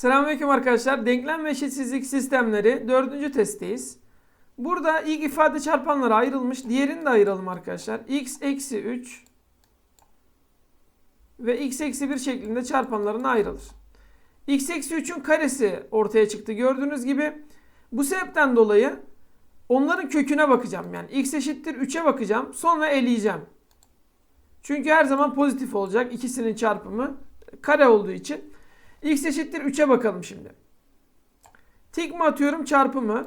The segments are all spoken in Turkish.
Selamünaleyküm arkadaşlar. Denklem ve eşitsizlik sistemleri dördüncü testteyiz. Burada ilk ifade çarpanlara ayrılmış. Diğerini de ayıralım arkadaşlar. x eksi 3 ve x eksi 1 şeklinde çarpanlarına ayrılır. x eksi 3'ün karesi ortaya çıktı gördüğünüz gibi. Bu sebepten dolayı onların köküne bakacağım. Yani x eşittir 3'e bakacağım. Sonra eleyeceğim. Çünkü her zaman pozitif olacak ikisinin çarpımı kare olduğu için. X eşittir 3'e bakalım şimdi. Tik mi atıyorum çarpı mı?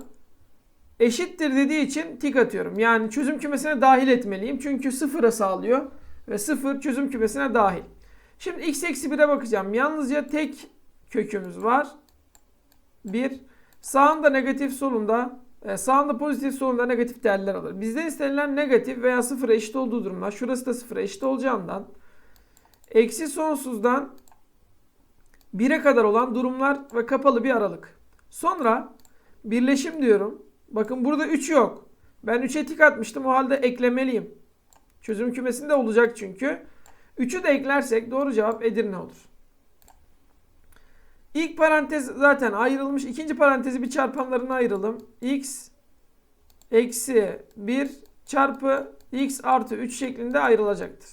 Eşittir dediği için tik atıyorum. Yani çözüm kümesine dahil etmeliyim. Çünkü sıfıra sağlıyor. Ve sıfır çözüm kümesine dahil. Şimdi x eksi 1'e bakacağım. Yalnızca tek kökümüz var. 1. Sağında negatif solunda e, sağında pozitif solunda negatif değerler alır. Bizden istenilen negatif veya sıfıra eşit olduğu durumda şurası da sıfıra eşit olacağından eksi sonsuzdan 1'e kadar olan durumlar ve kapalı bir aralık. Sonra birleşim diyorum. Bakın burada 3 yok. Ben 3'e tik atmıştım. O halde eklemeliyim. Çözüm kümesinde olacak çünkü. 3'ü de eklersek doğru cevap Edirne olur. İlk parantez zaten ayrılmış. İkinci parantezi bir çarpanlarına ayıralım. x eksi 1 çarpı x artı 3 şeklinde ayrılacaktır.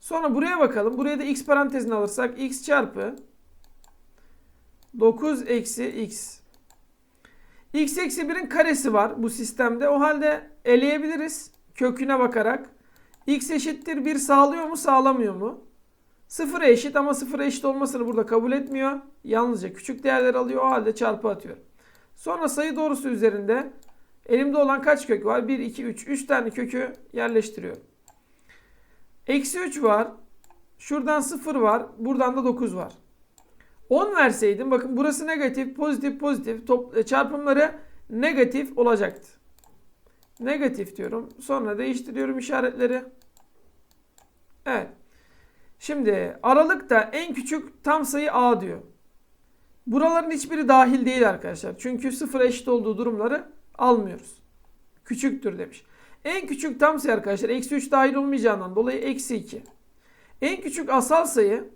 Sonra buraya bakalım. Buraya da x parantezini alırsak x çarpı 9 eksi x. x eksi 1'in karesi var bu sistemde. O halde eleyebiliriz köküne bakarak. x eşittir 1 sağlıyor mu sağlamıyor mu? Sıfıra eşit ama sıfıra eşit olmasını burada kabul etmiyor. Yalnızca küçük değerler alıyor. O halde çarpı atıyor. Sonra sayı doğrusu üzerinde elimde olan kaç kök var? 1, 2, 3. 3 tane kökü yerleştiriyorum. Eksi 3 var. Şuradan 0 var. Buradan da 9 var. 10 verseydim bakın burası negatif, pozitif, pozitif. Top, e, çarpımları negatif olacaktı. Negatif diyorum. Sonra değiştiriyorum işaretleri. Evet. Şimdi aralıkta en küçük tam sayı A diyor. Buraların hiçbiri dahil değil arkadaşlar. Çünkü sıfır eşit olduğu durumları almıyoruz. Küçüktür demiş. En küçük tam sayı arkadaşlar eksi 3 dahil olmayacağından dolayı eksi 2. En küçük asal sayı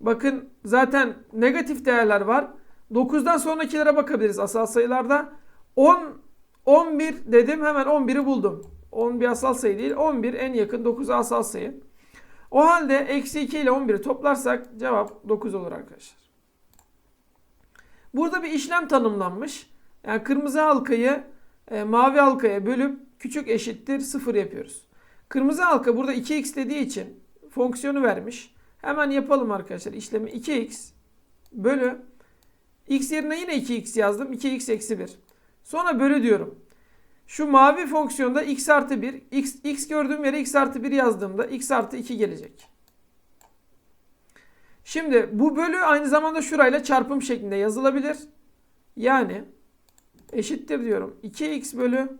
bakın zaten negatif değerler var. 9'dan sonrakilere bakabiliriz asal sayılarda. 10, 11 dedim hemen 11'i buldum. 10 bir asal sayı değil. 11 en yakın 9'a asal sayı. O halde eksi 2 ile 11'i toplarsak cevap 9 olur arkadaşlar. Burada bir işlem tanımlanmış. Yani kırmızı halkayı e, mavi halkaya bölüp küçük eşittir 0 yapıyoruz. Kırmızı halka burada 2x dediği için fonksiyonu vermiş. Hemen yapalım arkadaşlar işlemi 2x bölü x yerine yine 2x yazdım. 2x eksi 1. Sonra bölü diyorum. Şu mavi fonksiyonda x artı 1, x, x gördüğüm yere x artı 1 yazdığımda x artı 2 gelecek. Şimdi bu bölü aynı zamanda şurayla çarpım şeklinde yazılabilir. Yani eşittir diyorum. 2x bölü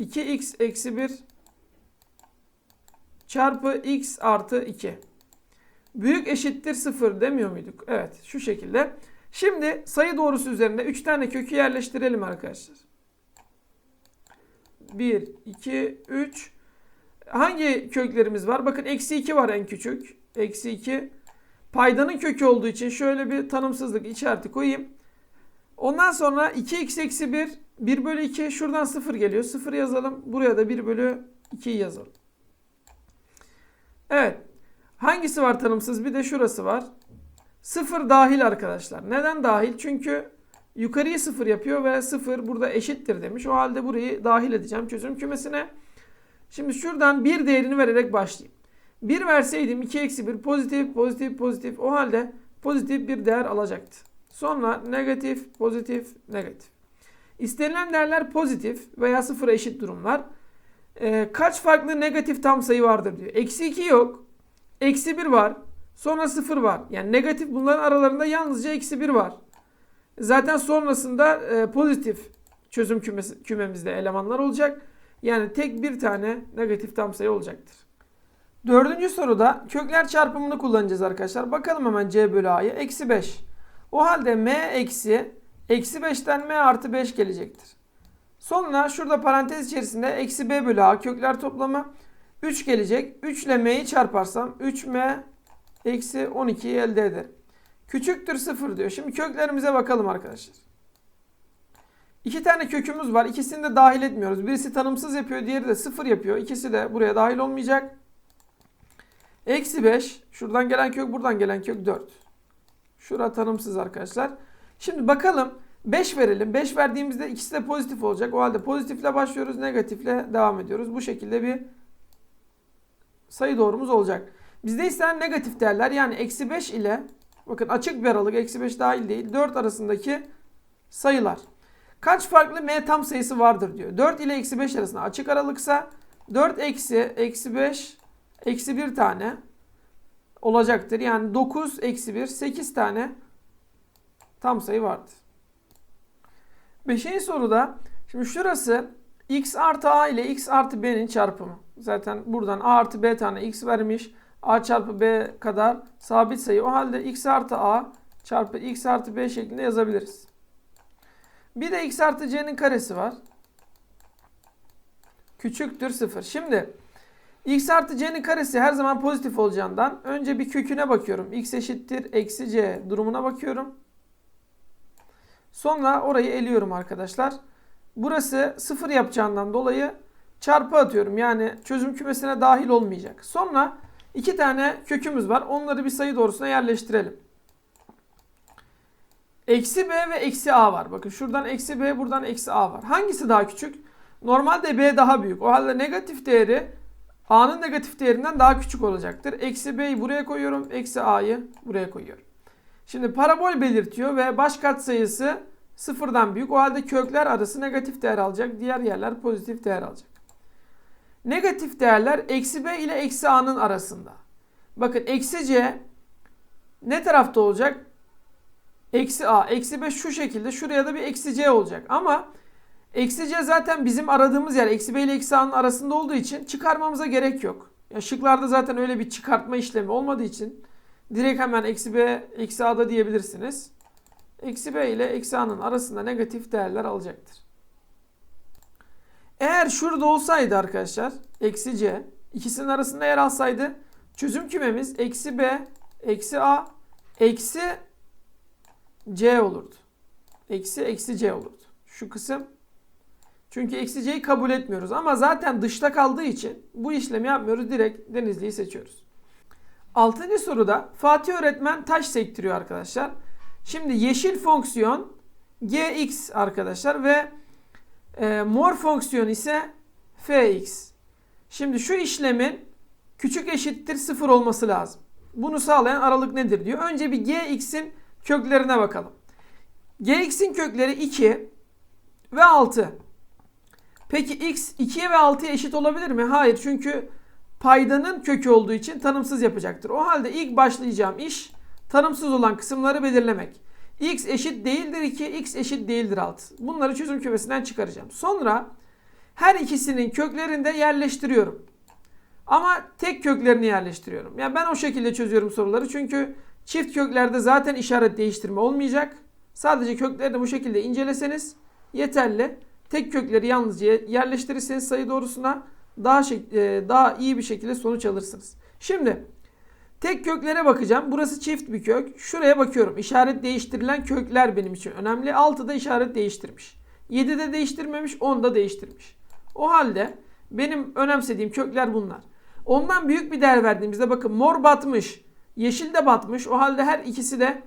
2x eksi 1 çarpı x artı 2. Büyük eşittir 0 demiyor muyduk? Evet şu şekilde. Şimdi sayı doğrusu üzerinde 3 tane kökü yerleştirelim arkadaşlar. 1, 2, 3. Hangi köklerimiz var? Bakın eksi 2 var en küçük. Eksi 2. Paydanın kökü olduğu için şöyle bir tanımsızlık işareti koyayım. Ondan sonra 2x eksi 1, 1 bölü 2. Şuradan 0 geliyor. 0 yazalım. Buraya da 1 bölü 2'yi yazalım. Evet. Hangisi var tanımsız? Bir de şurası var. 0 dahil arkadaşlar. Neden dahil? Çünkü yukarıyı 0 yapıyor ve 0 burada eşittir demiş. O halde burayı dahil edeceğim çözüm kümesine. Şimdi şuradan 1 değerini vererek başlayayım. 1 verseydim 2 eksi 1 pozitif pozitif pozitif. O halde pozitif bir değer alacaktı. Sonra negatif pozitif negatif. İstenilen değerler pozitif veya sıfıra eşit durumlar. Ee, kaç farklı negatif tam sayı vardır diyor. Eksi 2 yok. Eksi 1 var. Sonra 0 var. Yani negatif bunların aralarında yalnızca eksi 1 var. Zaten sonrasında e, pozitif çözüm kümesi, kümemizde elemanlar olacak. Yani tek bir tane negatif tam sayı olacaktır. Dördüncü soruda kökler çarpımını kullanacağız arkadaşlar. Bakalım hemen c bölü a'ya. Eksi 5. O halde m eksi eksi 5'ten m artı 5 gelecektir. Sonra şurada parantez içerisinde eksi b bölü a kökler toplamı 3 gelecek. 3 ile m'yi çarparsam 3m eksi 12'yi elde ederim. Küçüktür 0 diyor. Şimdi köklerimize bakalım arkadaşlar. İki tane kökümüz var. İkisini de dahil etmiyoruz. Birisi tanımsız yapıyor. Diğeri de 0 yapıyor. İkisi de buraya dahil olmayacak. Eksi 5. Şuradan gelen kök buradan gelen kök 4. Şura tanımsız arkadaşlar. Şimdi bakalım 5 verelim. 5 verdiğimizde ikisi de pozitif olacak. O halde pozitifle başlıyoruz. Negatifle devam ediyoruz. Bu şekilde bir sayı doğrumuz olacak. Bizde istenen negatif değerler yani eksi 5 ile bakın açık bir aralık eksi 5 dahil değil 4 arasındaki sayılar. Kaç farklı m tam sayısı vardır diyor. 4 ile eksi 5 arasında açık aralıksa 4 eksi eksi 5 eksi 1 tane olacaktır. Yani 9 eksi 1 8 tane tam sayı vardır. Beşinci soruda şimdi şurası x artı a ile x artı b'nin çarpımı. Zaten buradan a artı b tane x vermiş. a çarpı b kadar sabit sayı. O halde x artı a çarpı x artı b şeklinde yazabiliriz. Bir de x artı c'nin karesi var. Küçüktür 0. Şimdi x artı c'nin karesi her zaman pozitif olacağından önce bir köküne bakıyorum. x eşittir eksi c durumuna bakıyorum. Sonra orayı eliyorum arkadaşlar. Burası 0 yapacağından dolayı çarpı atıyorum. Yani çözüm kümesine dahil olmayacak. Sonra iki tane kökümüz var. Onları bir sayı doğrusuna yerleştirelim. Eksi b ve eksi a var. Bakın şuradan eksi b buradan eksi a var. Hangisi daha küçük? Normalde b daha büyük. O halde negatif değeri a'nın negatif değerinden daha küçük olacaktır. Eksi b'yi buraya koyuyorum. Eksi a'yı buraya koyuyorum. Şimdi parabol belirtiyor ve baş katsayısı sıfırdan büyük. O halde kökler arası negatif değer alacak. Diğer yerler pozitif değer alacak. Negatif değerler eksi b ile eksi a'nın arasında. Bakın eksi c ne tarafta olacak? Eksi a. Eksi b şu şekilde. Şuraya da bir eksi c olacak. Ama eksi c zaten bizim aradığımız yer. Eksi b ile eksi a'nın arasında olduğu için çıkarmamıza gerek yok. Ya şıklarda zaten öyle bir çıkartma işlemi olmadığı için direkt hemen eksi b eksi a'da diyebilirsiniz. Eksi b ile eksi a'nın arasında negatif değerler alacaktır. Eğer şurada olsaydı arkadaşlar eksi c ikisinin arasında yer alsaydı çözüm kümemiz eksi b eksi a eksi c olurdu. Eksi eksi c olurdu. Şu kısım çünkü eksi c'yi kabul etmiyoruz ama zaten dışta kaldığı için bu işlemi yapmıyoruz. Direkt Denizli'yi seçiyoruz. Altıncı soruda Fatih öğretmen taş sektiriyor arkadaşlar. Şimdi yeşil fonksiyon gx arkadaşlar ve e, mor fonksiyon ise fx. Şimdi şu işlemin küçük eşittir sıfır olması lazım. Bunu sağlayan aralık nedir diyor. Önce bir gx'in köklerine bakalım. gx'in kökleri 2 ve 6. Peki x 2'ye ve 6'ya eşit olabilir mi? Hayır çünkü paydanın kökü olduğu için tanımsız yapacaktır. O halde ilk başlayacağım iş tanımsız olan kısımları belirlemek. x eşit değildir 2, x eşit değildir 6. Bunları çözüm kümesinden çıkaracağım. Sonra her ikisinin köklerinde yerleştiriyorum. Ama tek köklerini yerleştiriyorum. Yani ben o şekilde çözüyorum soruları. Çünkü çift köklerde zaten işaret değiştirme olmayacak. Sadece köklerini bu şekilde inceleseniz yeterli. Tek kökleri yalnızca yerleştirirseniz sayı doğrusuna daha e, daha iyi bir şekilde sonuç alırsınız. Şimdi tek köklere bakacağım. Burası çift bir kök. Şuraya bakıyorum. İşaret değiştirilen kökler benim için önemli. 6'da işaret değiştirmiş. 7'de değiştirmemiş, 10'da değiştirmiş. O halde benim önemsediğim kökler bunlar. Ondan büyük bir değer verdiğimizde bakın mor batmış, yeşil de batmış. O halde her ikisi de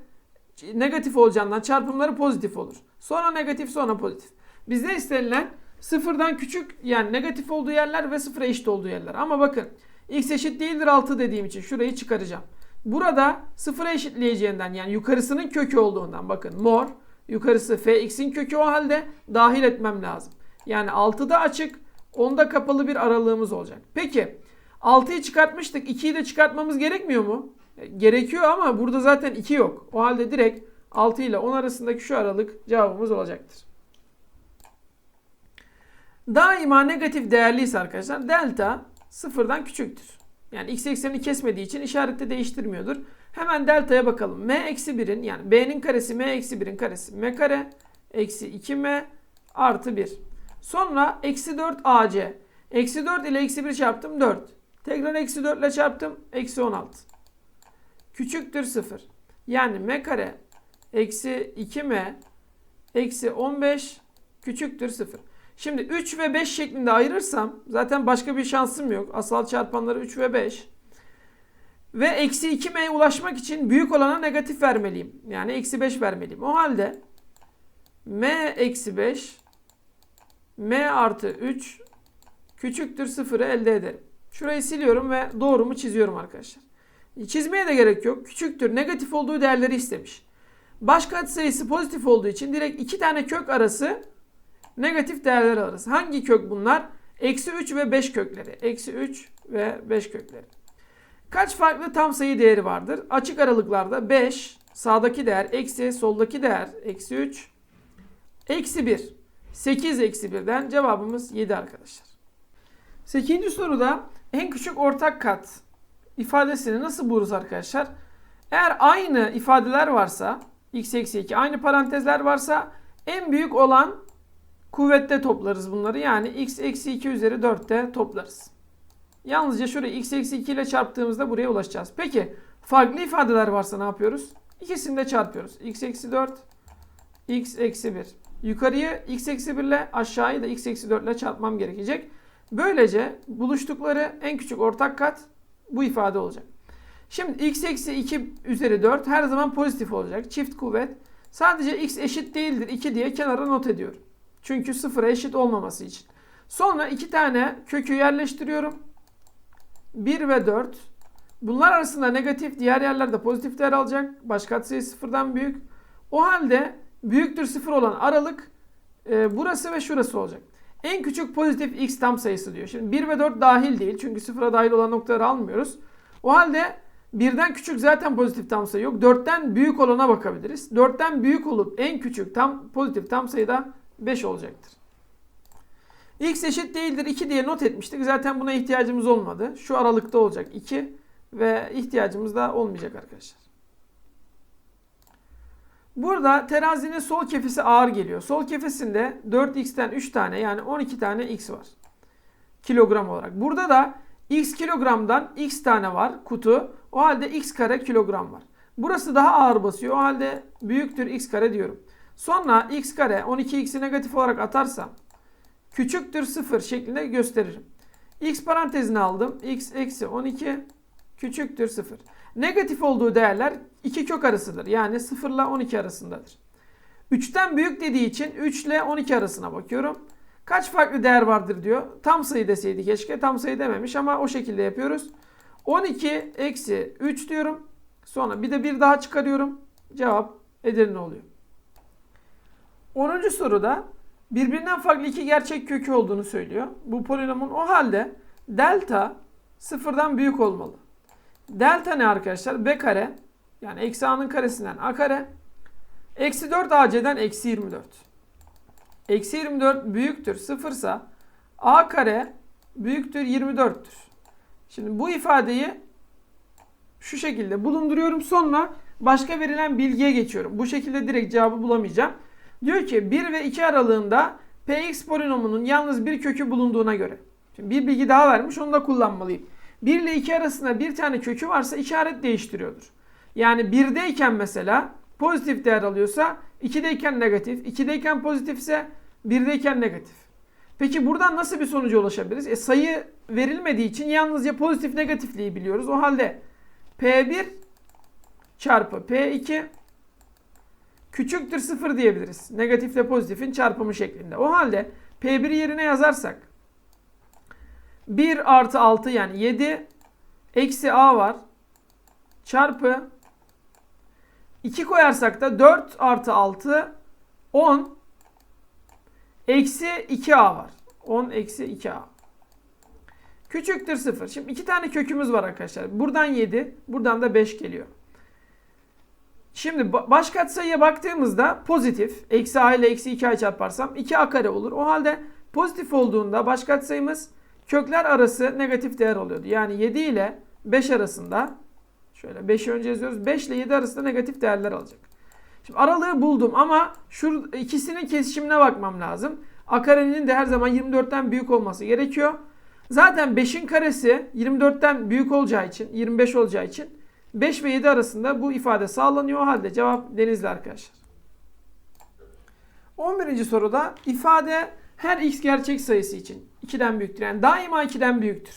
negatif olacağından çarpımları pozitif olur. Sonra negatif sonra pozitif. Bizde istenilen sıfırdan küçük yani negatif olduğu yerler ve sıfıra eşit olduğu yerler. Ama bakın x eşit değildir 6 dediğim için şurayı çıkaracağım. Burada sıfıra eşitleyeceğinden yani yukarısının kökü olduğundan bakın mor yukarısı fx'in kökü o halde dahil etmem lazım. Yani 6'da açık 10'da kapalı bir aralığımız olacak. Peki 6'yı çıkartmıştık 2'yi de çıkartmamız gerekmiyor mu? E, gerekiyor ama burada zaten 2 yok. O halde direkt 6 ile 10 arasındaki şu aralık cevabımız olacaktır. Daima negatif değerliyse arkadaşlar delta sıfırdan küçüktür. Yani x eksenini kesmediği için işarette değiştirmiyordur. Hemen delta'ya bakalım. m eksi 1'in yani b'nin karesi m eksi 1'in karesi m kare eksi 2m artı 1. Sonra eksi 4 ac. Eksi 4 ile eksi 1 çarptım 4. Tekrar eksi 4 ile çarptım eksi 16. Küçüktür 0. Yani m kare eksi 2m eksi 15 küçüktür 0. Şimdi 3 ve 5 şeklinde ayırırsam zaten başka bir şansım yok. Asal çarpanları 3 ve 5. Ve eksi 2m'ye ulaşmak için büyük olana negatif vermeliyim. Yani eksi 5 vermeliyim. O halde m eksi 5 m artı 3 küçüktür 0'ı elde ederim. Şurayı siliyorum ve doğrumu çiziyorum arkadaşlar. Çizmeye de gerek yok. Küçüktür negatif olduğu değerleri istemiş. Baş katsayısı pozitif olduğu için direkt iki tane kök arası negatif değerler alırız. Hangi kök bunlar? Eksi 3 ve 5 kökleri. Eksi 3 ve 5 kökleri. Kaç farklı tam sayı değeri vardır? Açık aralıklarda 5, sağdaki değer eksi, soldaki değer eksi 3, eksi 1. 8 eksi 1'den cevabımız 7 arkadaşlar. 8. soruda en küçük ortak kat ifadesini nasıl buluruz arkadaşlar? Eğer aynı ifadeler varsa x eksi 2 aynı parantezler varsa en büyük olan kuvvette toplarız bunları. Yani x eksi 2 üzeri 4'te toplarız. Yalnızca şurayı x eksi 2 ile çarptığımızda buraya ulaşacağız. Peki farklı ifadeler varsa ne yapıyoruz? İkisini de çarpıyoruz. x eksi 4, x eksi 1. Yukarıyı x eksi 1 ile aşağıyı da x eksi 4 ile çarpmam gerekecek. Böylece buluştukları en küçük ortak kat bu ifade olacak. Şimdi x eksi 2 üzeri 4 her zaman pozitif olacak. Çift kuvvet. Sadece x eşit değildir 2 diye kenara not ediyorum. Çünkü sıfıra eşit olmaması için. Sonra iki tane kökü yerleştiriyorum. 1 ve 4. Bunlar arasında negatif, diğer yerlerde pozitif değer alacak. Baş katsayı sıfırdan büyük. O halde büyüktür sıfır olan aralık e, burası ve şurası olacak. En küçük pozitif x tam sayısı diyor. Şimdi 1 ve 4 dahil değil. Çünkü sıfıra dahil olan noktaları almıyoruz. O halde birden küçük zaten pozitif tam sayı yok. 4'ten büyük olana bakabiliriz. 4'ten büyük olup en küçük tam pozitif tam sayı da 5 olacaktır. X eşit değildir 2 diye not etmiştik. Zaten buna ihtiyacımız olmadı. Şu aralıkta olacak 2 ve ihtiyacımız da olmayacak arkadaşlar. Burada terazinin sol kefesi ağır geliyor. Sol kefesinde 4x'ten 3 tane yani 12 tane x var. Kilogram olarak. Burada da x kilogramdan x tane var kutu. O halde x kare kilogram var. Burası daha ağır basıyor. O halde büyüktür x kare diyorum. Sonra x kare 12x'i negatif olarak atarsam küçüktür 0 şeklinde gösteririm. x parantezine aldım. x eksi 12 küçüktür 0. Negatif olduğu değerler iki kök arasıdır. Yani 0 ile 12 arasındadır. 3'ten büyük dediği için 3 ile 12 arasına bakıyorum. Kaç farklı değer vardır diyor. Tam sayı deseydi keşke. Tam sayı dememiş ama o şekilde yapıyoruz. 12 eksi 3 diyorum. Sonra bir de bir daha çıkarıyorum. Cevap Edirne oluyor. 10. soruda birbirinden farklı iki gerçek kökü olduğunu söylüyor. Bu polinomun o halde delta sıfırdan büyük olmalı. Delta ne arkadaşlar? B kare yani eksi a'nın karesinden a kare eksi 4 ac'den eksi 24. Eksi 24 büyüktür sıfırsa a kare büyüktür 24'tür. Şimdi bu ifadeyi şu şekilde bulunduruyorum. Sonra başka verilen bilgiye geçiyorum. Bu şekilde direkt cevabı bulamayacağım. Diyor ki 1 ve 2 aralığında px polinomunun yalnız bir kökü bulunduğuna göre. Şimdi bir bilgi daha vermiş onu da kullanmalıyım. 1 ile 2 arasında bir tane kökü varsa işaret değiştiriyordur. Yani 1'deyken mesela pozitif değer alıyorsa 2'deyken negatif, 2'deyken pozitifse 1'deyken negatif. Peki buradan nasıl bir sonuca ulaşabiliriz? E sayı verilmediği için yalnızca pozitif negatifliği biliyoruz. O halde P1 çarpı P2 küçüktür 0 diyebiliriz. Negatifle pozitifin çarpımı şeklinde. O halde P1 yerine yazarsak 1 artı 6 yani 7 eksi A var. Çarpı 2 koyarsak da 4 artı 6 10 eksi 2A var. 10 eksi 2A. Küçüktür 0. Şimdi iki tane kökümüz var arkadaşlar. Buradan 7, buradan da 5 geliyor. Şimdi baş katsayıya baktığımızda pozitif. Eksi a ile eksi 2a çarparsam 2a kare olur. O halde pozitif olduğunda baş katsayımız kökler arası negatif değer oluyordu. Yani 7 ile 5 arasında şöyle 5'i önce yazıyoruz. 5 ile 7 arasında negatif değerler alacak. Şimdi aralığı buldum ama şu ikisinin kesişimine bakmam lazım. A karenin de her zaman 24'ten büyük olması gerekiyor. Zaten 5'in karesi 24'ten büyük olacağı için 25 olacağı için 5 ve 7 arasında bu ifade sağlanıyor. O halde cevap Denizli arkadaşlar. 11. soruda ifade her x gerçek sayısı için 2'den büyüktür. Yani daima 2'den büyüktür.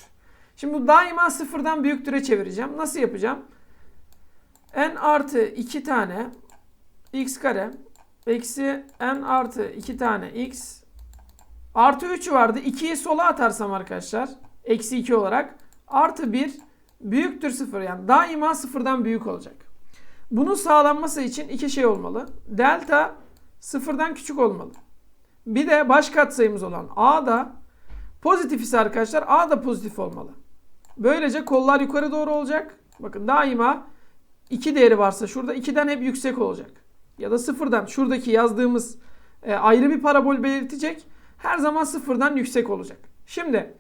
Şimdi bu daima 0'dan büyüktüre çevireceğim. Nasıl yapacağım? n artı 2 tane x kare eksi n artı 2 tane x artı 3 vardı. 2'yi sola atarsam arkadaşlar eksi 2 olarak artı 1 büyüktür 0 yani daima 0'dan büyük olacak. Bunun sağlanması için iki şey olmalı. Delta sıfırdan küçük olmalı. Bir de baş katsayımız olan a da pozitif ise arkadaşlar a da pozitif olmalı. Böylece kollar yukarı doğru olacak. Bakın daima 2 değeri varsa şurada 2'den hep yüksek olacak. Ya da sıfırdan şuradaki yazdığımız e, ayrı bir parabol belirtecek. Her zaman sıfırdan yüksek olacak. Şimdi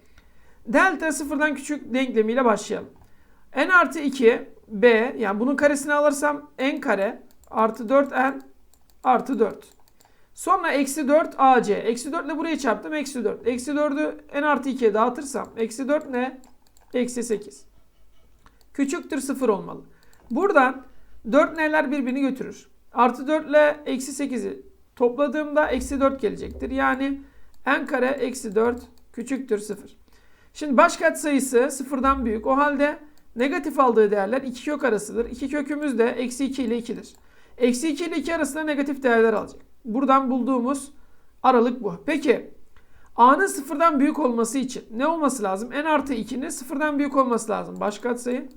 delta sıfırdan küçük denklemiyle başlayalım. N artı 2 b yani bunun karesini alırsam n kare artı 4n artı 4. Sonra eksi 4 ac. Eksi 4 ile burayı çarptım. Eksi 4. Eksi 4'ü n artı 2'ye dağıtırsam. Eksi 4 ne? Eksi 8. Küçüktür 0 olmalı. Buradan 4 neler birbirini götürür. Artı 4 ile eksi 8'i topladığımda eksi 4 gelecektir. Yani n kare eksi 4 küçüktür 0. Şimdi baş katsayısı sıfırdan büyük. O halde negatif aldığı değerler iki kök arasıdır. İki kökümüz de eksi 2 ile 2'dir. Eksi 2 ile 2 arasında negatif değerler alacak. Buradan bulduğumuz aralık bu. Peki a'nın sıfırdan büyük olması için ne olması lazım? n artı 2'nin sıfırdan büyük olması lazım. Baş katsayı.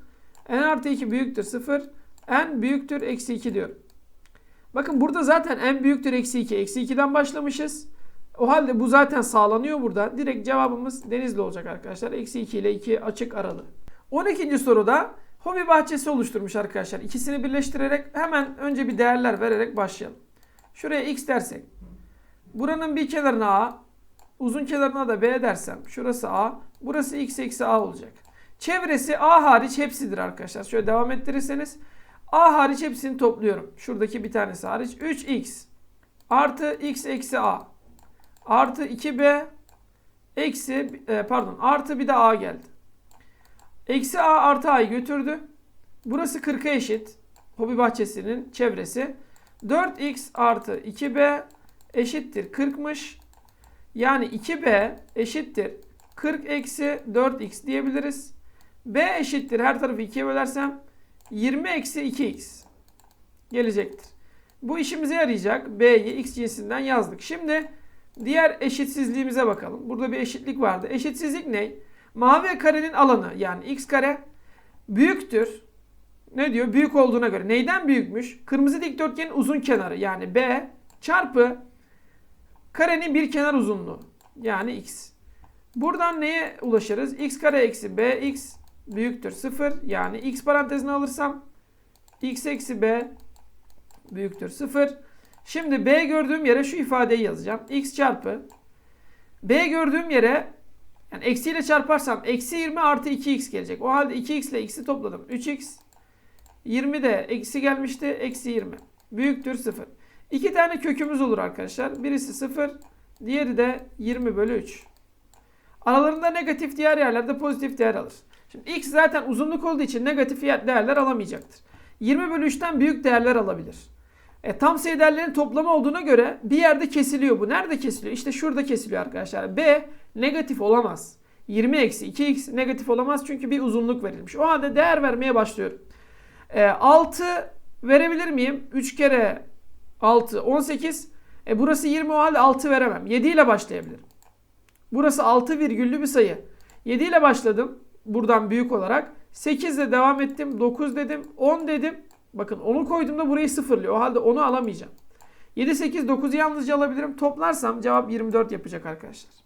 n artı 2 büyüktür 0. n büyüktür eksi 2 diyorum. Bakın burada zaten n büyüktür eksi 2. Eksi 2'den başlamışız. O halde bu zaten sağlanıyor burada. Direkt cevabımız denizli olacak arkadaşlar. Eksi 2 ile 2 açık aralığı. 12. soruda hobi bahçesi oluşturmuş arkadaşlar. İkisini birleştirerek hemen önce bir değerler vererek başlayalım. Şuraya x dersek. Buranın bir kenarına a, uzun kenarına da b dersem. Şurası a, burası x eksi a olacak. Çevresi a hariç hepsidir arkadaşlar. Şöyle devam ettirirseniz a hariç hepsini topluyorum. Şuradaki bir tanesi hariç 3x artı x eksi a artı 2b eksi e, pardon artı bir de a geldi. Eksi a artı a'yı götürdü. Burası 40'a eşit. Hobi bahçesinin çevresi. 4x artı 2b eşittir 40'mış. Yani 2b eşittir 40 eksi 4x diyebiliriz. b eşittir her tarafı 2'ye bölersem 20 eksi 2x gelecektir. Bu işimize yarayacak. b'yi x cinsinden yazdık. Şimdi diğer eşitsizliğimize bakalım. Burada bir eşitlik vardı. Eşitsizlik ne? Mavi karenin alanı yani x kare büyüktür. Ne diyor? Büyük olduğuna göre. Neyden büyükmüş? Kırmızı dikdörtgenin uzun kenarı yani b çarpı karenin bir kenar uzunluğu yani x. Buradan neye ulaşırız? x kare eksi b x büyüktür 0 yani x parantezine alırsam x eksi b büyüktür 0. Şimdi b gördüğüm yere şu ifadeyi yazacağım. x çarpı b gördüğüm yere yani eksiyle çarparsam eksi 20 artı 2x gelecek. O halde 2x ile x'i topladım. 3x 20 de eksi gelmişti. Eksi 20. Büyüktür 0. İki tane kökümüz olur arkadaşlar. Birisi 0. Diğeri de 20 bölü 3. Aralarında negatif diğer yerlerde pozitif değer alır. Şimdi x zaten uzunluk olduğu için negatif değerler alamayacaktır. 20 bölü 3'ten büyük değerler alabilir. E, tam sayı değerlerin toplamı olduğuna göre bir yerde kesiliyor bu. Nerede kesiliyor? İşte şurada kesiliyor arkadaşlar. B negatif olamaz. 20 eksi 2x negatif olamaz çünkü bir uzunluk verilmiş. O halde değer vermeye başlıyorum. E, 6 verebilir miyim? 3 kere 6 18. E, burası 20 o halde 6 veremem. 7 ile başlayabilirim. Burası 6 virgüllü bir sayı. 7 ile başladım. Buradan büyük olarak. 8 ile devam ettim. 9 dedim. 10 dedim. Bakın 10'u koyduğumda burayı sıfırlıyor. O halde 10'u alamayacağım. 7, 8, 9'u yalnızca alabilirim. Toplarsam cevap 24 yapacak arkadaşlar.